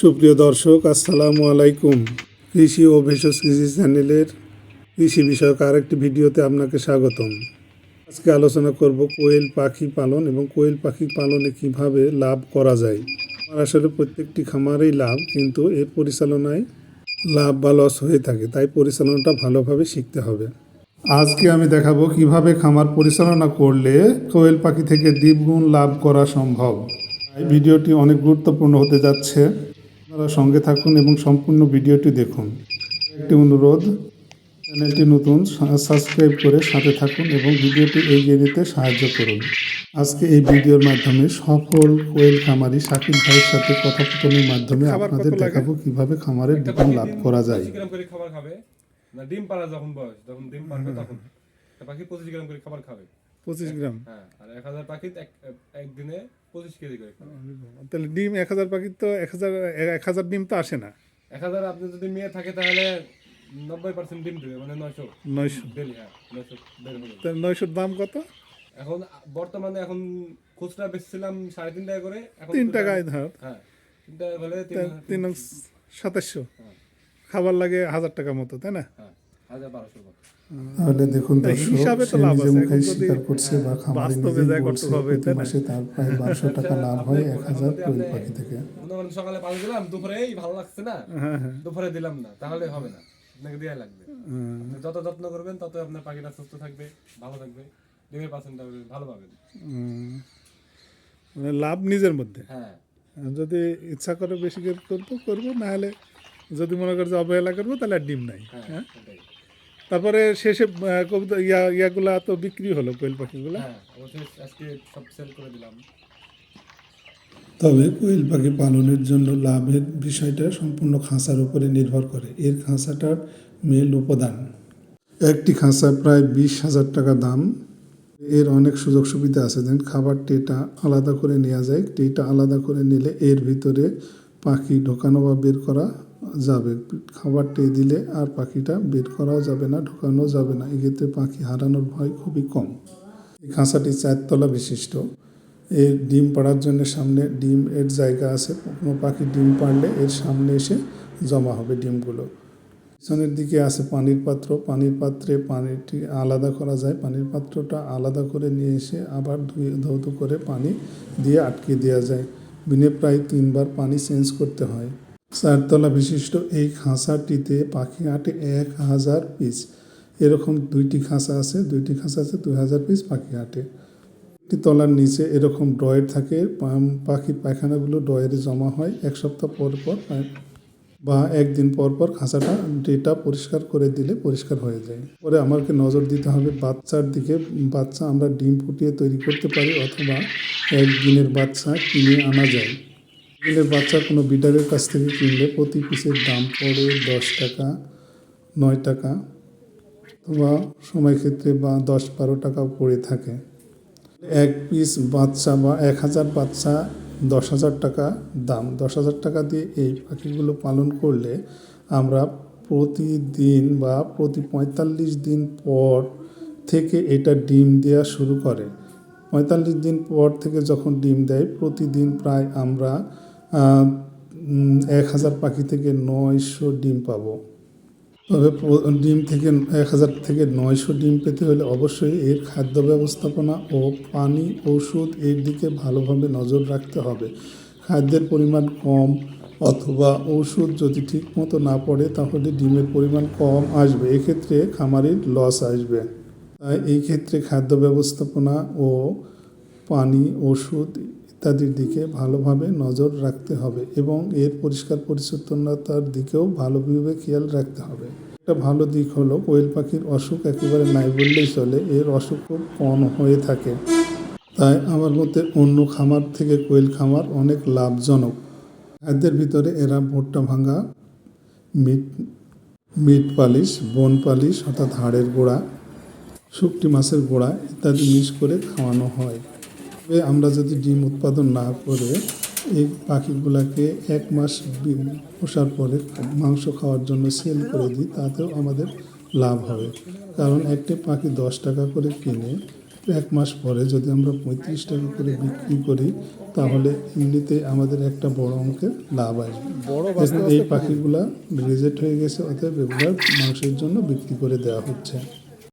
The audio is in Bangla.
সুপ্রিয় দর্শক, আসসালামু আলাইকুম। কৃষি ও ভেষজ কৃষি চ্যানেলের কৃষি বিষয়ক আরেকটি ভিডিওতে আপনাকে স্বাগতম। আজকে আলোচনা করব কোয়েল পাখি পালন এবং কোয়েল পাখি পালনে কীভাবে লাভ করা যায়। আমার আসলে প্রত্যেকটি খামারেই লাভ, কিন্তু এর পরিচালনায় লাভ বা লস হয়ে থাকে, তাই পরিচালনাটা ভালোভাবে শিখতে হবে। আজকে আমি দেখাবো কীভাবে খামার পরিচালনা করলে কোয়েল পাখি থেকে দ্বিগুণ লাভ করা সম্ভব। এই ভিডিওটি অনেক গুরুত্বপূর্ণ হতে যাচ্ছে। আপনারা সঙ্গে থাকুন এবং সম্পূর্ণ ভিডিওটি দেখুন। একটি অনুরোধ চ্যানেলটি নতুন সাবস্ক্রাইব করে সাথে থাকুন এবং ভিডিওটি এগিয়ে নিতে সাহায্য করুন। আজকে এই ভিডিওর মাধ্যমে সফল কোয়েল খামারি শাকিল ভাইয়ের সাথে কথোপকথনের মাধ্যমে আপনাদের দেখাবো কীভাবে খামারের দ্বিগুণ লাভ করা যায়। পঁচিশ গ্রাম করে খাবার খাবে। না ডিম পাড়া যখন বয়স যখন ডিম পারবে তখন। পাখি পঁচিশ গ্রাম করে খাবার খাবে। পঁচিশ গ্রাম? হ্যাঁ আর এক হাজার পাখি একদিনে পঁচিশ কেজি করে তাহলে ডিম এক হাজার তো এক হাজার এক হাজার ডিম তো আসে না। এক হাজার আপনি যদি মেয়ে থাকে তাহলে নব্বই পার্সেন্ট ডিম দেবে মানে নয়শো। নয়শো। ডেলি হ্যাঁ নয়শো নয়শোর দাম কত? এখন বর্তমানে এখন খুচরা বেচছিলাম সাড়ে তিন টাকা করে তিন টাকায় ধর। হ্যাঁ তিন টাকা হলে তিন সাতাশশো। হ্যাঁ। খাবার লাগে হাজার টাকা মতো তাই না? তাহলে দেখুন দর্শক হিসাবে তো লাভ আছে, মুখে স্বীকার করছে বা খামারে বাস্তবে বলছে প্রতি মাসে তার প্রায় বারোশো টাকা লাভ হয় এক হাজার কোয়েল পাখি থেকে। সকালে পাল দিলাম দুপুরে এই ভালো লাগছে না? হ্যাঁ হ্যাঁ। দুপুরে দিলাম না তাহলে হবে না। আপনাকে দেওয়া লাগবে। যত যত্ন করবেন তত আপনার পাখিটা সুস্থ থাকবে ভালো থাকবে ডিমের পার্সেন্টটা ভালো পাবেন। মানে লাভ নিজের মধ্যে। হ্যাঁ। যদি ইচ্ছা করে বেশি করে করব করব না হলে যদি মনে করে যে অবহেলা করব তাহলে আর ডিম নাই। হ্যাঁ হ্যাঁ? তারপরে শেষে আহ, কবুতর ইয়া ইয়াগুলা তো বিক্রি হলো কোয়েল পাখিগুলো। হ্যাঁ অবশ্যই আজকে সব সেল করে দিলাম। তবে কোয়েল পাখি পালনের জন্য লাভের বিষয়টা সম্পূর্ণ খাঁচার উপরে নির্ভর করে। এর খাঁচাটার মেল উপাদান। একটি খাঁচা প্রায় বিশ হাজার টাকা দাম। এর অনেক সুযোগ সুবিধা আছে। যেন খাবার টেটা আলাদা করে নেওয়া যায়। টেটা আলাদা করে নিলে এর ভিতরে পাখি ঢোকানো বা বের করা যাবে। খাবারটি দিলে আর পাখিটা বের করাও যাবে না, ঢোকানো যাবে না। এক্ষেত্রে পাখি হারানোর ভয় খুবই কম। এই খাঁচাটি চারতলা বিশিষ্ট। এর ডিম পাড়ার জন্য সামনে ডিম এর জায়গা আছে। কোনো পাখি ডিম পাড়লে এর সামনে এসে জমা হবে ডিমগুলো। পিছনের দিকে আছে পানির পাত্র। পানির পাত্রে পানিটি আলাদা করা যায়। পানির পাত্রটা আলাদা করে নিয়ে এসে আবার ধুয়ে ধৌত করে পানি দিয়ে আটকে দেওয়া যায়। দিনে প্রায় তিনবার পানি চেঞ্জ করতে হয়। চারতলা বিশিষ্ট এই খাঁচাটিতে পাখি আটে এক হাজার পিস। এরকম দুইটি খাঁচা আছে, দুইটি খাঁচা আছে, দুই হাজার পিস পাখি আটে। একটি তলার নিচে এরকম ড্রয়ের থাকে পাখি পাখির পায়খানাগুলো ড্রয়ারে জমা হয়, এক সপ্তাহ পর পর বা একদিন পর পর খাঁচাটা ডেটা পরিষ্কার করে দিলে পরিষ্কার হয়ে যায়। পরে আমাকে নজর দিতে হবে বাচ্চার দিকে। বাচ্চা আমরা ডিম ফুটিয়ে তৈরি করতে পারি অথবা একদিনের বাচ্চা কিনে আনা যায়। দিনের বাচ্চা কোনো বিডারের কাছ থেকে কিনলে প্রতি পিসের দাম পড়ে দশ টাকা, নয় টাকা অথবা সময় ক্ষেত্রে বা দশ বারো টাকা পড়ে থাকে। এক পিস বাচ্চা বা এক হাজার বাচ্চা দশ হাজার টাকা দাম। দশ হাজার টাকা দিয়ে এই পাখিগুলো পালন করলে আমরা প্রতিদিন বা প্রতি পঁয়তাল্লিশ দিন পর থেকে এটা ডিম দেওয়া শুরু করে। পঁয়তাল্লিশ দিন পর থেকে যখন ডিম দেয়, প্রতিদিন প্রায় আমরা এক হাজার পাখি থেকে নয়শো ডিম পাবো। তবে ডিম থেকে এক হাজার থেকে নয়শো ডিম পেতে হলে অবশ্যই এর খাদ্য ব্যবস্থাপনা ও পানি ওষুধ এর দিকে ভালোভাবে নজর রাখতে হবে। খাদ্যের পরিমাণ কম অথবা ওষুধ যদি ঠিক মতো না পড়ে, তাহলে ডিমের পরিমাণ কম আসবে। এক্ষেত্রে খামারের লস আসবে। তাই এই ক্ষেত্রে খাদ্য ব্যবস্থাপনা ও পানি ওষুধ ইত্যাদির দিকে ভালোভাবে নজর রাখতে হবে এবং এর পরিষ্কার পরিচ্ছন্নতার দিকেও ভালোভাবে খেয়াল রাখতে হবে। একটা ভালো দিক হলো কোয়েল পাখির অসুখ একেবারে নাই বললেই চলে, এর অসুখ খুব কম হয়ে থাকে। তাই আমার মতে অন্য খামার থেকে কোয়েল খামার অনেক লাভজনক। খাদ্যের ভিতরে এরা ভুট্টা ভাঙা, meat meat polish, bone polish অর্থাৎ হাড়ের গোড়া, শুকটি মাছের গোড়া ইত্যাদি মিক্স করে খাওয়ানো হয়। তবে আমরা যদি ডিম উৎপাদন না করে এই পাখিগুলাকে এক মাস পোষার পরে মাংস খাওয়ার জন্য সেল করে দিই তাতেও আমাদের লাভ হবে। কারণ একটি পাখি দশ টাকা করে কিনে এক মাস পরে যদি আমরা পঁয়ত্রিশ টাকা করে বিক্রি করি তাহলে এমনিতে আমাদের একটা বড় অঙ্কের লাভ আসবে। এই পাখিগুলা রিজেক্ট হয়ে গেছে অতএব এগুলা মাংসের জন্য বিক্রি করে দেওয়া হচ্ছে।